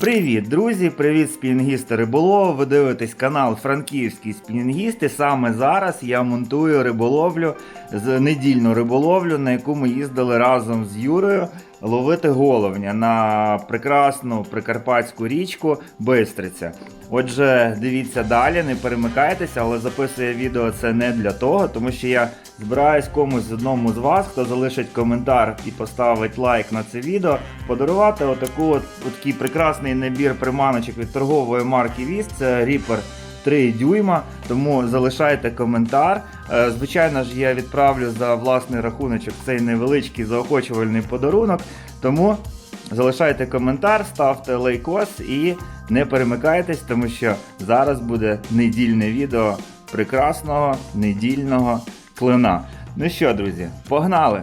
Привіт, друзі! Привіт, спінгісти риболов. Ви дивитесь канал Франківський спінгісти. Саме зараз я монтую риболовлю з недільну риболовлю, на яку ми їздили разом з Юрою ловити головня на прекрасну прикарпатську річку Бистриця. Отже, дивіться далі, не перемикайтеся, але записую відео це не для того, тому що я збираюсь комусь одному з вас, хто залишить коментар і поставить лайк на це відео, подарувати отаку от, такий прекрасний набір приманочок від торгової марки Віс. Це Reaper 3 дюйма, тому залишайте коментар. Е, Звичайно ж, я відправлю за власний рахуночок цей невеличкий заохочувальний подарунок. Тому залишайте коментар, ставте лайкос і не перемикайтесь, тому що зараз буде недільне відео прекрасного недільного клина. Ну що, друзі, погнали!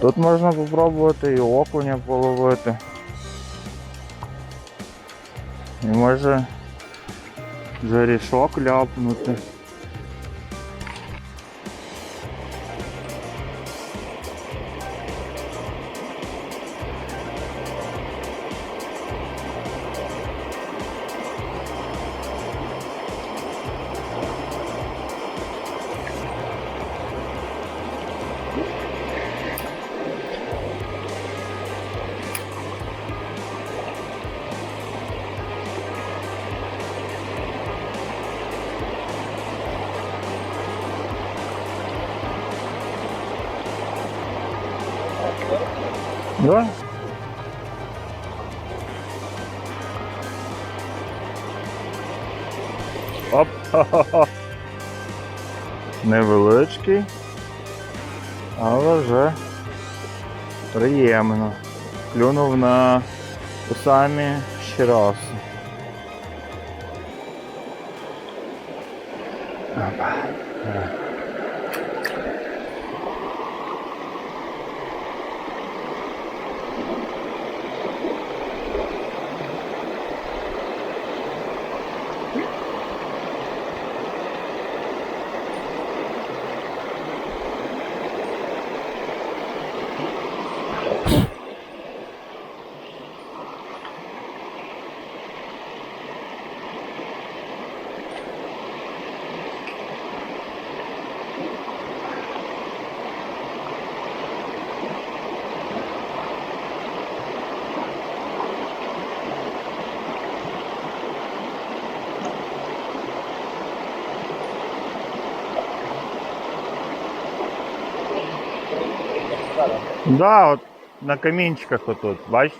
Тут можна спробувати і окуня половити. І може жарішок ляпнути. Да? Оп! Невеличкий, але вже приємно. Клюнув на самі щираси. Опа. Да, от на камінчиках отут, бачиш?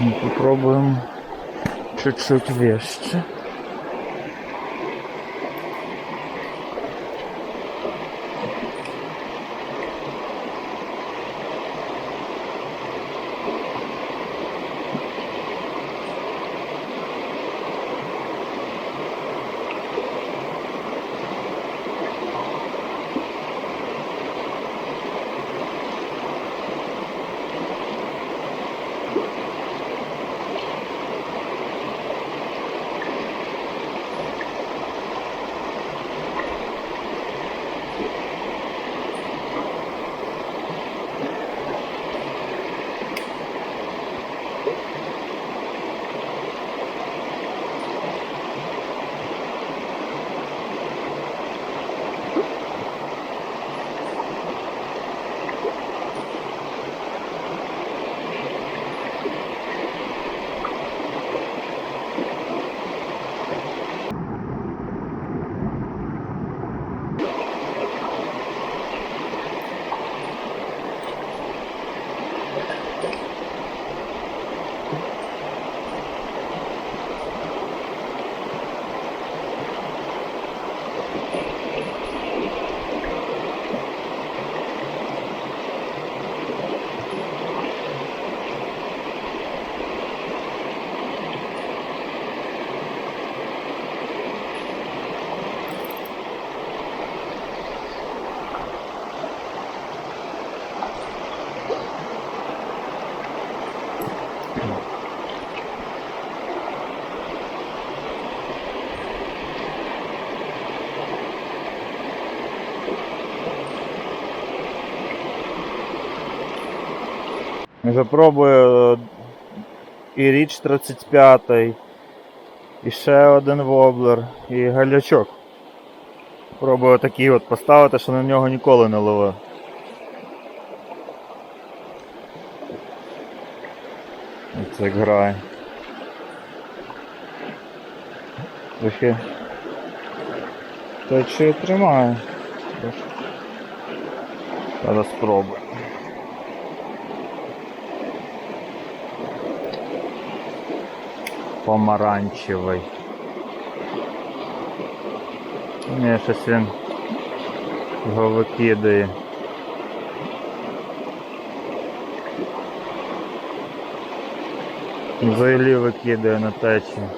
Ну, Попробуем czy czuć wieszczy? Пробую е, і річ 35, і ще один воблер, і галячок. Пробую такий от поставити, що на нього ніколи не ловив. Як грає. Трохи. Та чи тримає. Зараз спробую. Помаранчевий. Ні, щось він його викидає. Взагалі викидає на течію.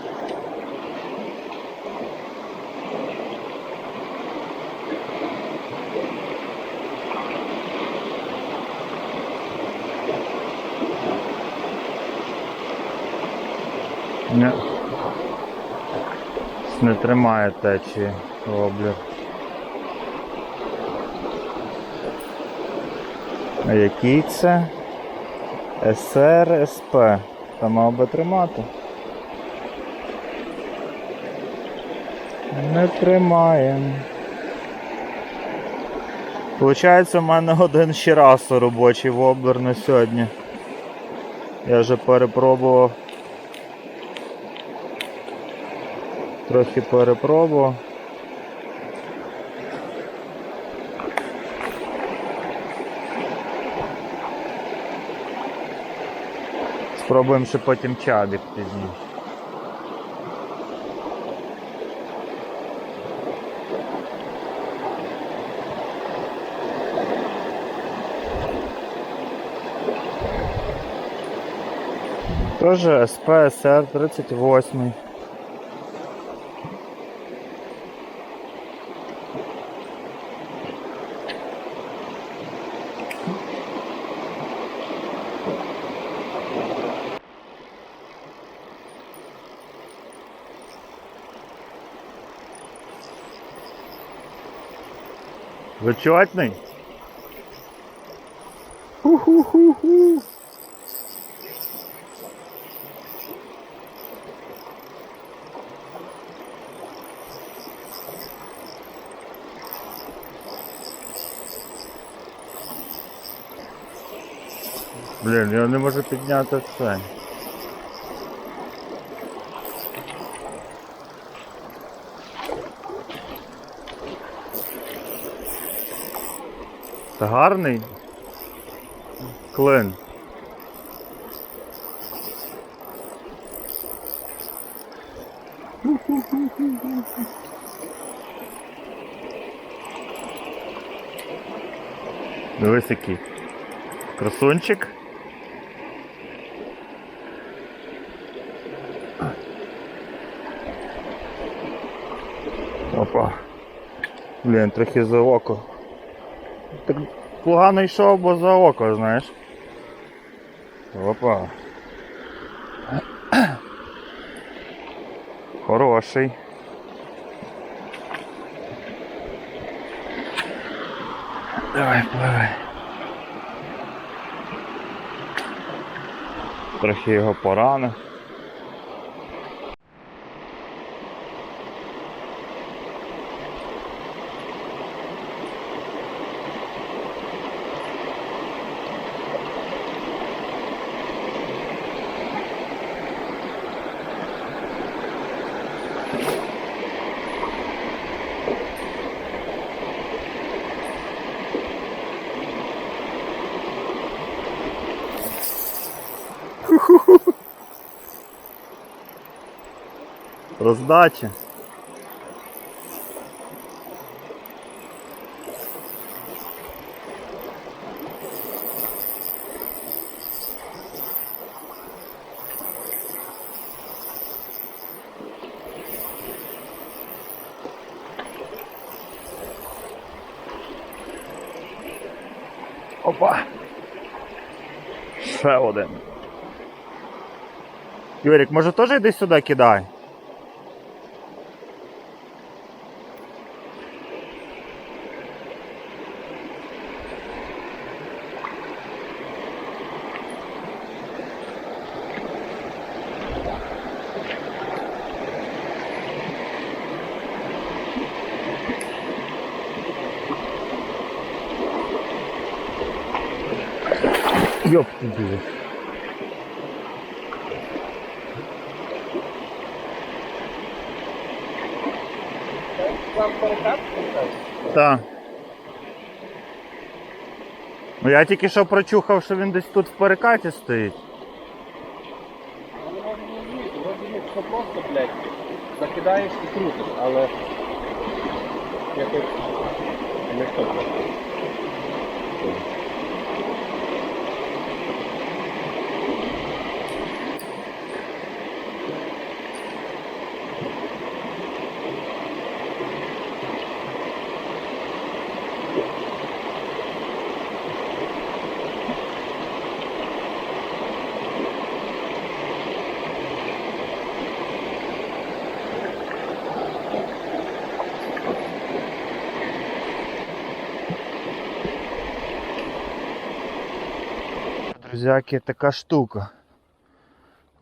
Не, не тримає течії воблер. А який це? СРСП. Та мав би тримати. Не тримає. Получається, в мене один ще раз робочий воблер на сьогодні. Я вже перепробував. Трохи перепробував. Спробуємо ще потім чадик пізніше. Тоже СПСР 38. Вичетний? Ху-ху-ху-ху. Блін, я не можу підняти це. Гарний клин. Дивись який. Красунчик. Опа. Блін, трохи за око. Так погано йшов, бо за око, знаєш. Опа. Хороший. Давай, пливай. Трохи його поранив. Роздача. Опа. Ще один. Юрік, може теж йди сюди кидай? Йоп перекат? Так. Ну я тільки що прочухав, що він десь тут в перекаті стоїть. Ну, що просто, блядь, закидаєш і крутиш, але якось не що просто. Друзяки, така штука.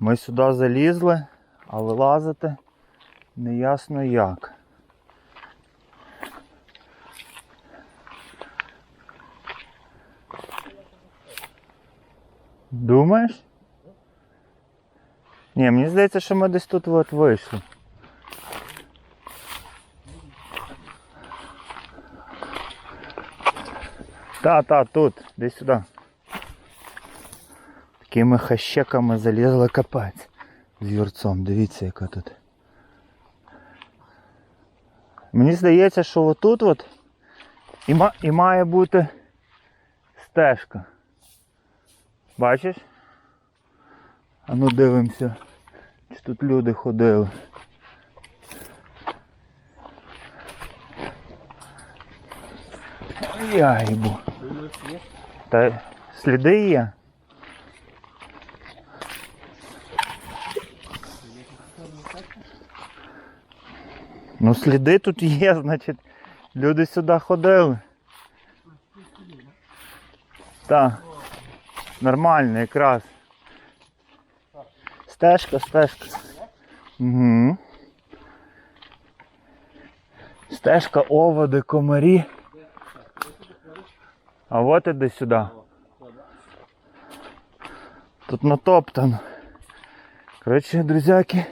Ми сюди залізли, а вилазити неясно як. Думаєш? Ні, мені здається, що ми десь тут от вийшли. Та, та, тут, десь сюди. Такими хащеками залізли капець з юрцом. Дивіться, яка тут. Мені здається, що отут от і, і має бути стежка. Бачиш? А ну дивимося, чи тут люди ходили. Яйбу. Та сліди є. Ну сліди тут є, значить, люди сюди ходили. Так. Нормально якраз. Стежка, стежка. Угу. Стежка, оводи, комарі. А от іди сюди. Тут натоптано. Коротше, друзяки.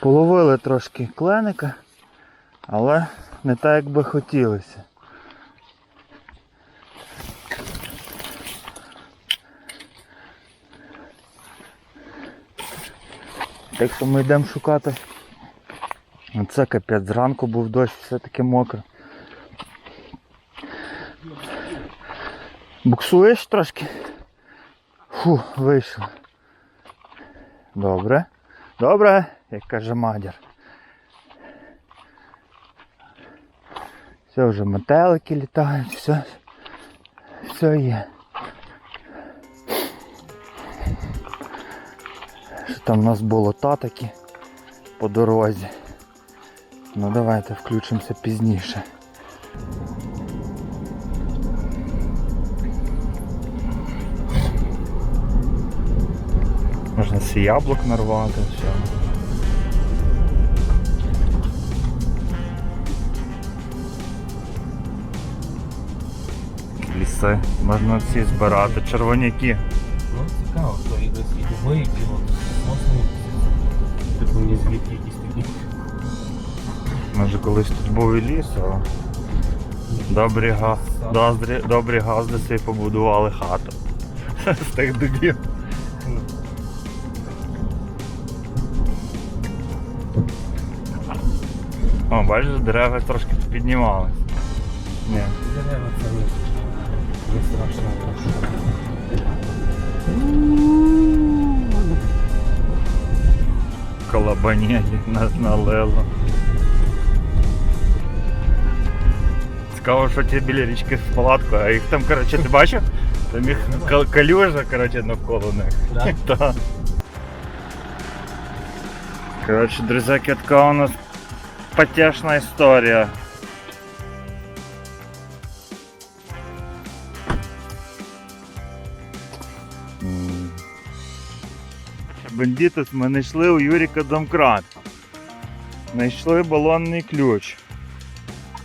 Половили трошки кленика, але не так, як би хотілося. Так що ми йдемо шукати. Оце капець, зранку був дощ, все таке мокре. Буксуєш трошки? Фу, вийшло. Добре. Добре, як каже мадір. Все вже метелики літають, все, все є. Що там у нас болота такі по дорозі. Ну давайте включимося пізніше. Можна сі яблук нарвати, все. Ліси, можна всі збирати, червоняки. Ну, цікаво, і десь і дуби, і от. Типу не звідки якісь такі. Може колись тут був і ліс, а добрі, га... добрі, добрі газди собі побудували хату. З тих дубів. О, бачиш, дерева трошки піднімались. Ні. Дерева це не, не страшно. Колобані нас налило. Цікаво, що ті біля річки з палаткою, а їх там, коротше, ти бачив? Там їх кал- калюжа, коротше, навколо них. Да? Так. Коротше, друзяки, така у нас потешна історія. Бандитус ми знайшли у Юріка домкрат. Знайшли балонний ключ.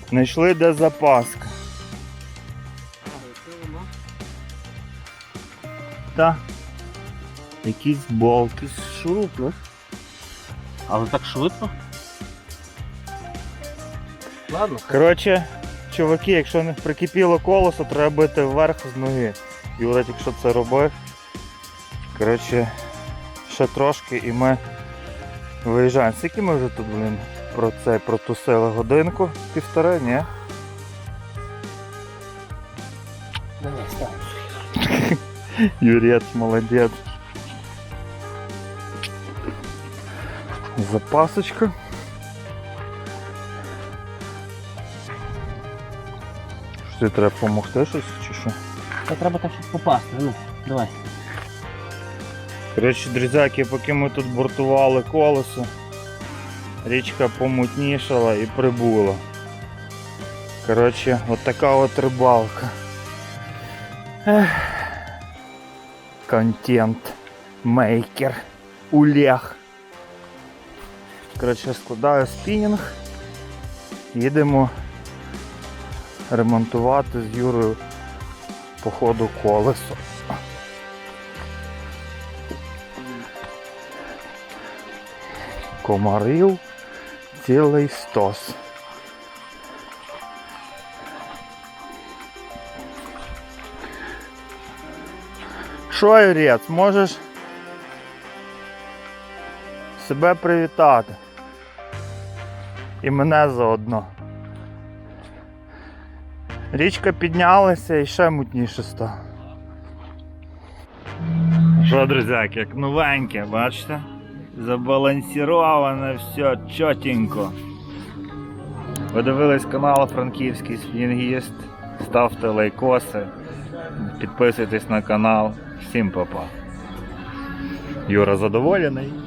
Знайшли де запаска. Та. Якийсь болт, якийсь шуруп, ну. Але так швидко. Ладно, Коротше, чуваки, якщо не прикипіло колесо, треба бити вверх з ноги. Юра, якщо це робив. Коротше, ще трошки і ми виїжджаємо. Скільки ми вже тут, блін, про це протусили годинку, півтори, ні? Юрець, молодець. Запасочка. Що треба допомогти щось чи що? Та треба так щось попасти, ну, давай. Коротше, друзяки, поки ми тут бортували колесо, річка помутнішала і прибула. Коротше, от така от рибалка. Ех. Контент мейкер. Улег. Коротше, складаю спінінг. Їдемо ремонтувати з Юрою по ходу колесо. Комарів цілий стос. Що, Юрець, можеш себе привітати? І мене заодно. Річка піднялася і ще мутніше стало. Що, друзяки, як новеньке, бачите? Забалансіроване все чотенько. Ви дивились канал Франківський Спінгіст. Ставте лайкоси, підписуйтесь на канал. Всім па-па. Юра задоволений.